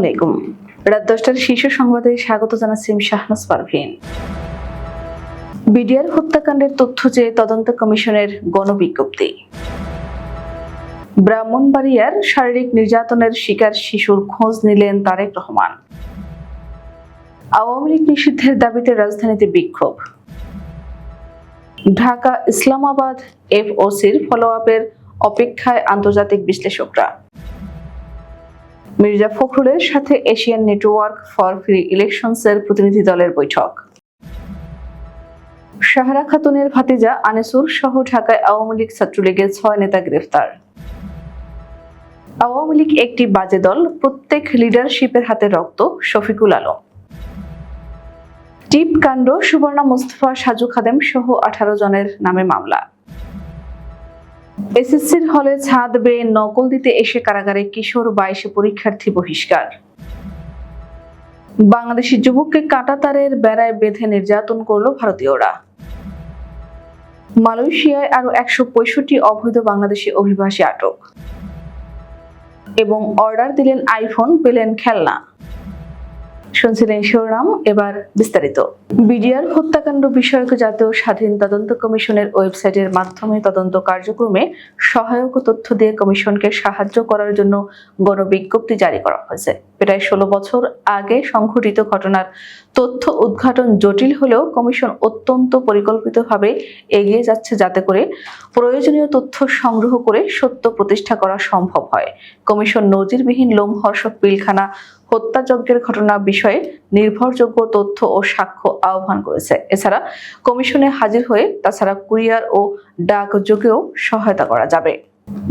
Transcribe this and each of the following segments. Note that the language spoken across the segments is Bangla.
আলাইকুম। রাত দশটার শীর্ষ সংবাদে স্বাগত জানাচ্ছি শাহনাজ পারভিন। বিডিআর হত্যাকাণ্ডের তথ্য চেয়ে তদন্ত কমিশনের গণবিজ্ঞপ্তি। ব্রাহ্মণবাড়িয়ার শারীরিক নির্যাতনের শিকার শিশুর খোঁজ নিলেন তারেক রহমান। আওয়ামী লীগ নিষিদ্ধের দাবিতে রাজধানীতে বিক্ষোভ। ঢাকা ইসলামাবাদ এফ এফওসির ফলো আপের অপেক্ষায় আন্তর্জাতিক বিশ্লেষকরা। মির্জা ফখরুলের সাথে এশিয়ান নেটওয়ার্ক ফর ফ্রি ইলেকশনসের প্রতিনিধি দলের বৈঠক। সাহারা খাতুনের ভাতিজা আনিসুর সহ ঢাকায় আওয়ামী লীগ ছাত্রলীগের ছয় নেতা গ্রেফতার। আওয়ামী লীগ একটি বাজে দল, প্রত্যেক লিডারশিপের হাতে রক্ত, শফিকুল আলম। টিপ কাণ্ড সুবর্ণা মুস্তফা, সাজু খাদেম সহ আঠারো জনের নামে মামলা। এসএসসির হলে ছাদ বেয়ে নকল দিতে এসে কারাগারে কিশোর বাইশে পরীক্ষার্থী বহিষ্কার। বাংলাদেশি যুবককে কাঁটাতারের বেড়ায় বেঁধে নির্যাতন করল ভারতীয়রা। মালয়েশিয়ায় আরও একশো পঁয়ষট্টি অবৈধ বাংলাদেশি অভিবাসী আটক। এবং অর্ডার দিলেন আইফোন, পেলেন খেলনা। শুনছিলেন শিরোনাম, এবার বিস্তারিত। বিডিআর হত্যাকাণ্ড বিষয়ক জাতীয় স্বাধীন তদন্ত কমিশনের ওয়েবসাইটের মাধ্যমে তদন্ত কার্যক্রমে সহায়ক তথ্য দিয়ে কমিশনকে সাহায্য করার জন্য গণবিজ্ঞপ্তি জারি করা হয়েছে। প্রায় ষোলো বছর আগে সংঘটিত ঘটনার তথ্য উদ্ঘাটন জটিল হলেও কমিশন অত্যন্ত পরিকল্পিতভাবে এগিয়ে যাচ্ছে যাতে করে প্রয়োজনীয় তথ্য সংগ্রহ করে সত্য প্রতিষ্ঠা করা সম্ভব হয়। কমিশন নজিরবিহীন লোমহর্ষক পিলখানা হত্যাযজ্ঞের ঘটনা বিষয়ে নির্ভরযোগ্য তথ্য ও সাক্ষ্য আহ্বান করেছে। এছাড়া কমিশনে হাজির হয়ে তাছাড়া কুরিয়ার ও ডাকযোগেও সহায়তা করা যাবে।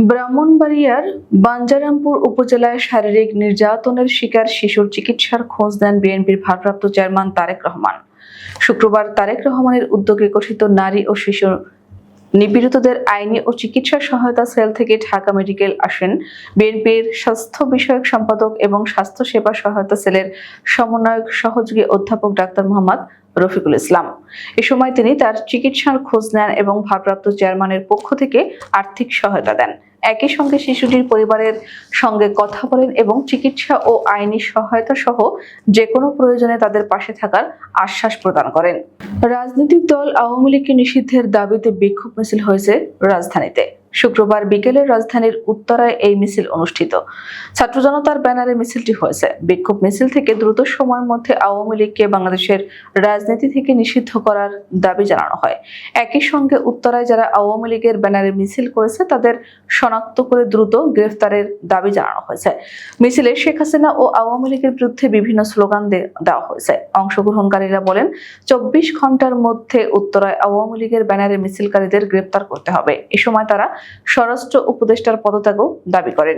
ব্রাহ্মণবাড়িয়ার বাঞ্জারামপুর উপজেলায় শারীরিক নির্যাতনের শিকার শিশুর চিকিৎসার খোঁজ দেন বিএনপির ভারপ্রাপ্ত চেয়ারম্যান তারেক রহমান। শুক্রবার তারেক রহমানের উদ্যোগে গঠিত নারী ও শিশু নিপীড়িতদের আইনি ও চিকিৎসা সহায়তা সেল থেকে ঢাকা মেডিকেল আসেন। বিএনপির স্বাস্থ্য বিষয়ক সম্পাদক এবং স্বাস্থ্য সেবা সহায়তা সেলের সমন্বয়ক সহযোগী অধ্যাপক ডাক্তার মোহাম্মদ রফিকুল ইসলাম। এ সময় তিনি তার চিকিৎসার খোঁজ নেন এবং ভারপ্রাপ্ত চেয়ারম্যানের পক্ষ থেকে আর্থিক সহায়তা দেন। একই সঙ্গে শিশুটির পরিবারের সঙ্গে কথা বলেন এবং চিকিৎসা ও আইনি সহায়তা সহ যে কোনো প্রয়োজনে তাদের পাশে থাকার আশ্বাস প্রদান করেন। রাজনৈতিক দল আওয়ামী লীগকে নিষিদ্ধের দাবিতে বিক্ষোভ মিছিল হয়েছে রাজধানীতে। শুক্রবার বিকেলে রাজধানীর উত্তরায় এই মিছিল অনুষ্ঠিত। ছাত্র জনতার ব্যানারে মিছিলটি হয়েছে। বিক্ষোভ মিছিল থেকে দ্রুত সময়ের মধ্যে আওয়ামী লীগকে বাংলাদেশের রাজনীতি থেকে নিষিদ্ধ করার দাবি জানানো হয়। একই সঙ্গে উত্তরায় যারা আওয়ামী লীগের ব্যানারে মিছিল করেছে, তাদের শনাক্ত করে দ্রুত গ্রেফতারের দাবি জানানো হয়েছে। মিছিলে শেখ হাসিনা ও আওয়ামী লীগের বিরুদ্ধে বিভিন্ন স্লোগান দেওয়া হয়েছে। অংশগ্রহণকারীরা বলেন, চব্বিশ ঘণ্টার মধ্যে উত্তরায় আওয়ামী লীগের ব্যানারে মিছিলকারীদের গ্রেপ্তার করতে হবে। এ সময় তারা স্বরাষ্ট্র উপদেষ্টার পদত্যাগও দাবি করেন।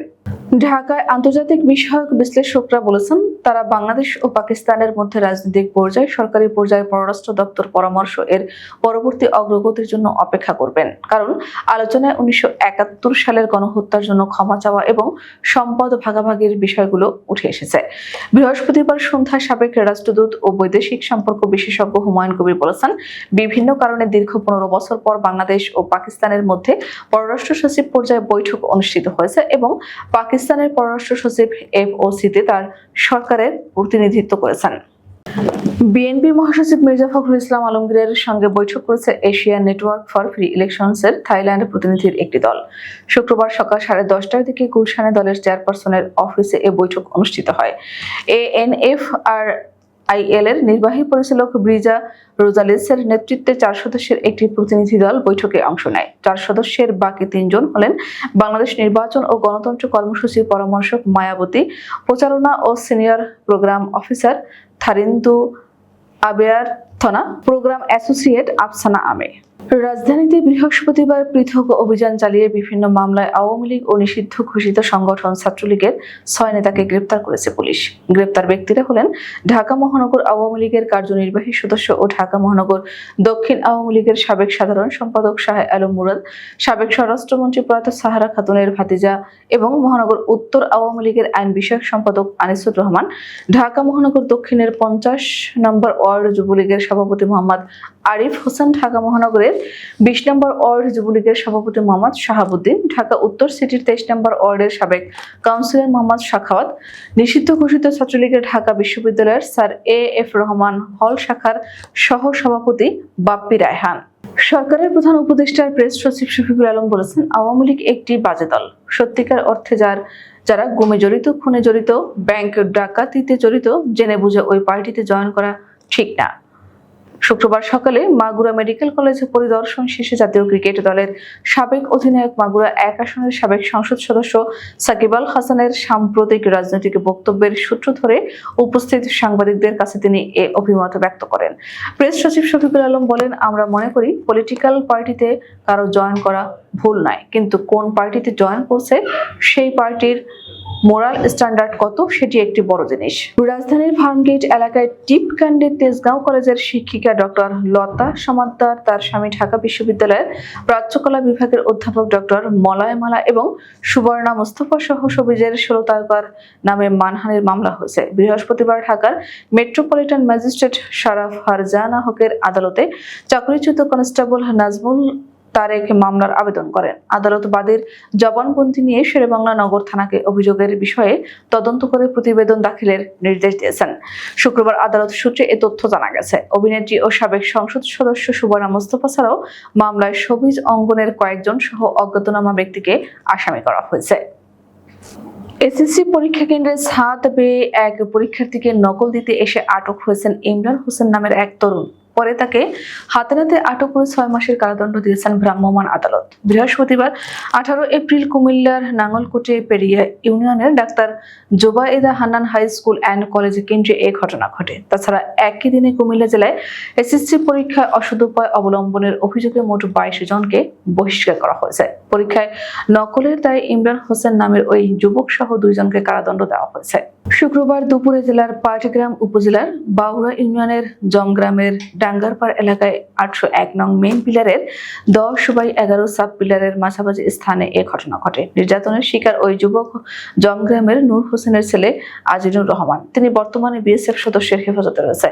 ঢাকায় আন্তর্জাতিক বিষয়ক বিশ্লেষকরা বলেছেন, তারা বাংলাদেশ ও পাকিস্তানের মধ্যে রাজনৈতিক পর্যায়ে, সরকারি পর্যায়ে, পররাষ্ট্র দপ্তর পরামর্শ এর পরবর্তী অগ্রগতির জন্য অপেক্ষা করবেন। কারণ আলোচনায় উনিশশো একাত্তর সালের গণহত্যার জন্য ক্ষমা চাওয়া এবং সম্পদ ভাগাভাগির বিষয়গুলো উঠে এসেছে। বৃহস্পতিবার সন্ধ্যায় সাবেক রাষ্ট্রদূত ও বৈদেশিক সম্পর্ক বিশেষজ্ঞ হুমায়ুন কবির বলেছেন, বিভিন্ন কারণে দীর্ঘ পনেরো বছর পর বাংলাদেশ ও পাকিস্তানের মধ্যে পররাষ্ট্র সচিব পর্যায়ে বৈঠক অনুষ্ঠিত হয়েছে এবং পাকিস্তানের পররাষ্ট্র সচিব এফ ও সিতে তার সরকারের প্রতিনিধিত্ব করেছেন। বিএনপি মহাসচিব মির্জা ফখরুল ইসলাম আলমগীরের সঙ্গে বৈঠক করেছে এশিয়া নেটওয়ার্ক ফর ফ্রি ইলেকশনসের থাইল্যান্ড প্রতিনিধির একটি দল। শুক্রবার সকাল সাড়ে দশটার দিকে গুলশানে দলের চেয়ারপারসনের অফিসে এ বৈঠক অনুষ্ঠিত হয়। এএনএফ আর আইএল এর নির্বাহী পরিচালক ব্রিজা রোজালিসের নেতৃত্বে চার সদস্যের একটি প্রতিনিধি দল বৈঠকে অংশ নেয়। চার সদস্যের বাকি তিনজন হলেন বাংলাদেশ নির্বাচন ও গণতন্ত্র কর্মসূচির পরামর্শক মায়াবতী, প্রচারণা ও senior program officer Tharindu Abeyrathna, program associate Afsana আমে। রাজধানীতে বৃহস্পতিবার পৃথক অভিযান চালিয়ে বিভিন্ন মামলায় আওয়ামী লীগ ও নিষিদ্ধ ঘোষিত সংগঠন ছাত্রলীগের ছয় নেতাকে গ্রেপ্তার করেছে পুলিশ। গ্রেপ্তার ব্যক্তিরা হলেন ঢাকা মহানগর আওয়ামী লীগের কার্যনির্বাহী সদস্য ও ঢাকা মহানগর দক্ষিণ আওয়ামী লীগের সাবেক সাধারণ সম্পাদক শাহ আলম মুরাদ, সাবেক স্বরাষ্ট্রমন্ত্রী প্রয়াত সাহারা খাতুনের ভাতিজা এবং মহানগর উত্তর আওয়ামী লীগের আইন বিষয়ক সম্পাদক আনিসুর রহমান, ঢাকা মহানগর দক্ষিণের পঞ্চাশ নম্বর ওয়ার্ড যুবলীগের সভাপতি মোহাম্মদ আরিফ হোসেন, ঢাকা মহানগরের বিশ নম্বর ওয়ার্ড যুবলীগের সভাপতি মোহাম্মদ শাহাবুদ্দিন, ঢাকা উত্তর সিটির তেইশ নম্বর ওয়ার্ডের সাবেক কাউন্সিলর মোহাম্মদ শাখাওয়াত, নিষিদ্ধ ঘোষিত ছাত্রলীগের ঢাকা বিশ্ববিদ্যালয়ের স্যার এ এফ রহমান হল শাখার সহ সভাপতি বাপ্পি রায়হান। সরকারের প্রধান উপদেষ্টার প্রেস সচিব শফিকুল আলম বলেছেন, আওয়ামী লীগ একটি বাজে দল। সত্যিকার অর্থে যার, যারা গুমে জড়িত, খুনে জড়িত, ব্যাংক ডাকাতিতে জড়িত, জেনে বুঝে ওই পার্টিতে জয়েন করা ঠিক না। শুক্রবার সকালে মাগুরা মেডিকেল কলেজে পরিদর্শন শেষে জাতীয় ক্রিকেট দলের সাবেক অধিনায়ক মাগুরা এক আসনের সাবেক সংসদ সদস্য সাকিব আল হাসানের সাম্প্রতিক রাজনৈতিক বক্তব্যের সূত্র ধরে উপস্থিত সাংবাদিকদের কাছে তিনি এ অভিমত ব্যক্ত করেন। প্রেস সচিব শফিকুল আলম বলেন, আমরা মনে করি পলিটিক্যাল পার্টিতে কারও জয়েন করা ভুল নয়, কিন্তু কোন পার্টিতে জয়েন করছে সেই পার্টির মোরাল স্ট্যান্ডার্ড কত? সেটি একটি বড় জিনিস। রাজধানীর ফার্মগেট এলাকায় টিপকাণ্ডে তেজগাঁও কলেজের শিক্ষিকা ডক্টর লতা সমাদ্দার তার স্বামী ঢাকা বিশ্ববিদ্যালয়ের প্রাচ্যকলা বিভাগের অধ্যাপক ডক্টর মলয়মালা এবং সুবর্ণা মুস্তফা সহ সবিজের ষোলো তারকার নামে মানহানির মামলা হয়েছে। বৃহস্পতিবার ঢাকার মেট্রোপলিটন ম্যাজিস্ট্রেট শারাফ হারজানা হকের আদালতে চাকরিচ্যুত কনস্টেবল নাজমুল তারেক মামলার আবেদন করেন। আদালত বাদীর জবানবন্দি নিয়ে শেরেবাংলা নগর থানাকে অভিযোগের বিষয়ে তদন্ত করে প্রতিবেদন দাখিলের নির্দেশ দিয়েছেন। শুক্রবার আদালত সূত্রে এ তথ্য জানা গেছে। অভিনেত্রী ও সাবেক সংসদ সদস্য সুবর্ণা মোস্তফা ছাড়াও মামলায় সবিজ অঙ্গনের কয়েকজন সহ অজ্ঞাতনামা ব্যক্তিকে আসামি করা হয়েছে। এসএসসি পরীক্ষা কেন্দ্রে ছাদ বেয়ে এক পরীক্ষার্থীকে নকল দিতে এসে আটক হয়েছেন ইমরান হোসেন নামের এক তরুণ। পরে তাকে হাতে নাতে আটক করে ছয় মাসের কারাদণ্ড দিয়েছেন ভ্রাম্যমাণ আদালত। বৃহস্পতিবার আঠারো এপ্রিল কুমিল্লার নাঙ্গলকোটে পেরিয়া ইউনিয়নের doctor Zobaida Hannan high school and college কেন্দ্রে এ ঘটনা ঘটে। তাছাড়া একই দিনে কুমিল্লা জেলায় এসএসসি পরীক্ষায় অসদুপায় অবলম্বনের অভিযোগে মোট বাইশ জনকে বহিষ্কার করা হয়েছে। পরীক্ষায় নকলের দায়ে ইমরান হোসেন নামের ওই যুবক সহ দুইজনকে কারাদণ্ড দেওয়া হয়েছে। শুক্রবার দুপুরে জেলার পাটগ্রাম উপজেলার বাউড়া ইউনিয়নের জমগ্রামের ডাঙ্গারপাড় এলাকায় আটশো এক নং মেইন পিলারের দশ বাই এগারো সাব পিলারের মাঝামাঝি স্থানে এ ঘটনা ঘটে। নির্যাতনের শিকার ওই যুবক জমগ্রামের নূর হোসেনের ছেলে আজিনুর রহমান। তিনি বর্তমানে বিএসএফ সদস্যের হেফাজতে রয়েছে।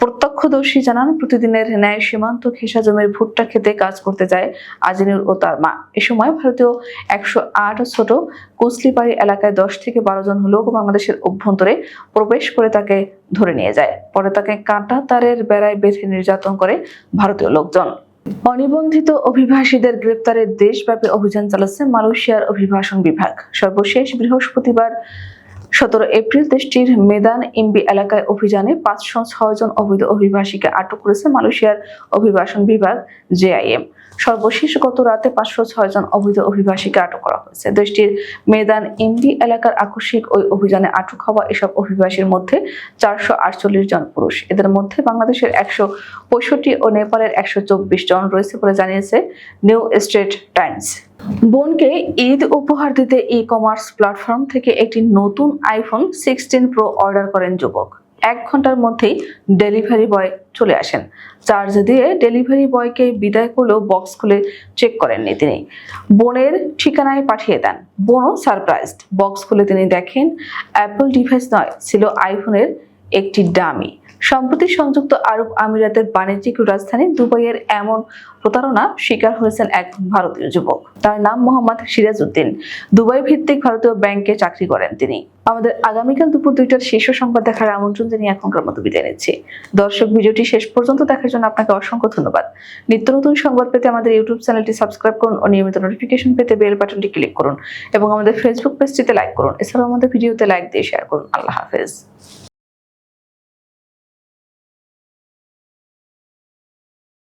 প্রত্যক্ষদর্শী জানান, প্রতিদিনের ন্যায় সীমান্ত ঘেঁষা জমির ভুট্টা খেতে কাজ করতে যায় আজিনুর ও তার মা। এ সময় ভারতীয় একশো আট ছোট কুসলিপাড়ি এলাকায় দশ থেকে বারো জন লোক বাংলাদেশের অভ্যন্তরে প্রবেশ করে তাকে ধরে নিয়ে যায়। পরে তাকে কাঁটা তারের বেড়ায় বেঁধে নির্যাতন করে ভারতীয় লোকজন। অনিবন্ধিত অভিবাসীদের গ্রেপ্তারে দেশব্যাপী অভিযান চালাচ্ছে মালয়েশিয়ার অভিবাসন বিভাগ। সর্বশেষ বৃহস্পতিবার সতেরো এপ্রিল দেশটির মেদান ইম্বি এলাকায় অভিযানে পাঁচশো ছয় জন অবৈধ অভিবাসীকে আটক করেছে মালয়েশিয়ার অভিবাসন বিভাগ জেআইএম। সর্বশেষ গত রাতে পাঁচশো ছয় জন অবৈধ অভিবাসীকে আটক করা হয়েছে। দেশটির মেদান ইম্বি এলাকার আকস্মিক ওই অভিযানে আটক হওয়া এসব অভিবাসীর মধ্যে চারশো আটচল্লিশ জন পুরুষ। এদের মধ্যে বাংলাদেশের একশো পঁয়ষট্টি ও নেপালের একশো চব্বিশ জন রয়েছে বলে জানিয়েছে নিউ স্টেট টাইমস। বোনকে ঈদ উপহার দিতে ই কমার্স প্ল্যাটফর্ম থেকে একটি নতুন আইফোন সিক্সটিন প্রো অর্ডার করেন যুবক। এক ঘণ্টার মধ্যেই ডেলিভারি বয় চলে আসেন। চার্জ দিয়ে ডেলিভারি বয়কে বিদায় করলেও বক্স খুলে চেক করেননি তিনি। বোনের ঠিকানায় পাঠিয়ে দেন। বোনও সারপ্রাইজড। বক্স খুলে তিনি দেখেন, অ্যাপল ডিভাইস নয়, ছিল আইফোনের একটি ডামি। সম্প্রতি সংযুক্ত আরব আমিরাতের বাণিজ্যিক রাজধানী দুবাইয়ের এমন প্রতারণা শিকার হয়েছেন এক ভারতীয় যুবক। তার নাম মোহাম্মদ সিরাজ উদ্দিন দুবাই ভিত্তিক ভারতীয় ব্যাংকে চাকরি করেন তিনি। আমাদের আগামীকাল দুপুর দুইটার শীর্ষ সংবাদ দেখার আমন্ত্রণ জানিয়ে এখনকার মতো বিদায় নিচ্ছি। দর্শক, ভিডিওটি শেষ পর্যন্ত দেখার জন্য আপনাকে অসংখ্য ধন্যবাদ। নিত্য নতুন সংবাদ পেতে আমাদের ইউটিউব চ্যানেলটি সাবস্ক্রাইব করুন ও নিয়মিত নোটিফিকেশন পেতে বেল বাটনটি ক্লিক করুন এবং আমাদের ফেসবুক পেজটিতে লাইক করুন। এছাড়াও আমাদের ভিডিওতে লাইক দিয়ে শেয়ার করুন। আল্লাহ হাফেজ।